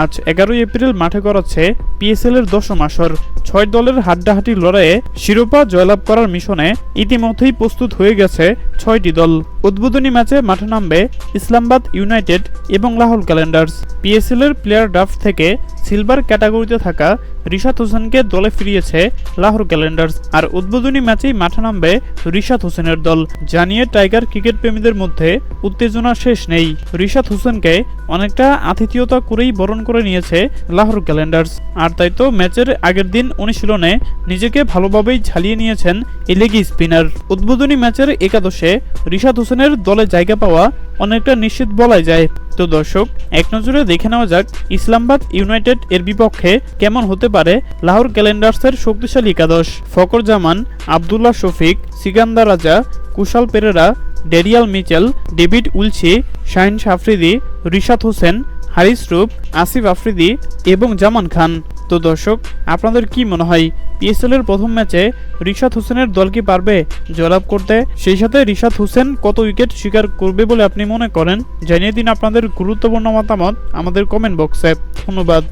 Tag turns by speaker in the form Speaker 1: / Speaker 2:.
Speaker 1: আজ এগারোই এপ্রিল মাঠে গড়াচ্ছে পিএসএল এর দশম আসর। ছয় দলের হাড্ডাহাড্ডি লড়াইয়ে শিরোপা জয়লাভ করার মিশনে ইতিমধ্যেই প্রস্তুত হয়ে গেছে ছয়টি দল। উদ্বোধনী ম্যাচে মাঠে নামবে ইসলামাবাদ ইউনাইটেড এবং লাহোর ক্যালেন্ডার্স। পিএসএল এর প্লেয়ার ড্রাফট থেকে সিলভার ক্যাটাগরিতে থাকা রিশাদ হোসেনকে দলে ফিরিয়েছে লাহোর ক্যালেন্ডার্স। আর উদ্বোধনী ম্যাচেই মাঠে নামবে রিশাদ হোসেনের দল। জানিয়ে টাইগার ক্রিকেট প্রেমীদের মধ্যে উত্তেজনা শেষ নেই। রিশাদ হোসেনকে অনেকটা আতিথিয়তা করেই বরণ করে নিয়েছে লাহোর ক্যালেন্ডার্স আর তাই তো ম্যাচের আগের দিন অনুশীলনে নিজেকে ভালোভাবেই ঝালিয়ে নিয়েছেন এলেগি স্পিনার। উদ্বোধনী ম্যাচের একাদশে রিশাদ হোসেনের দলে জায়গা পাওয়া অনেকটা নিশ্চিত বলাই যায়। তো দর্শক, এক নজরে দেখে নেওয়া যাক ইসলামাবাদ ইউনাইটেড এর বিপক্ষে কেমন হতে পারে লাহোর ক্যালেন্ডার্সের শক্তিশালী একাদশ। ফকর জামান Abdullah Shafique Sikandar Raza, Kusal Perera Daryl Mitchell, David উলছি Shaheen সাফরিদি, রিশাদ হোসেন, হারিস রূপ আসিফ আফ্রিদি এবং জামান খান। তো দর্শক, আপনাদের কি মনে হয়, পিএসএল এর প্রথম ম্যাচে রিশাদ হোসেনের দল কি পারবে জয়লাভ করতে? সেই সাথে রিশাদ হোসেন কত উইকেট শিকার করবে বলে আপনি মনে করেন? জানিয়ে দিন আপনাদের গুরুত্বপূর্ণ মতামত আমাদের কমেন্ট বক্সে ধন্যবাদ।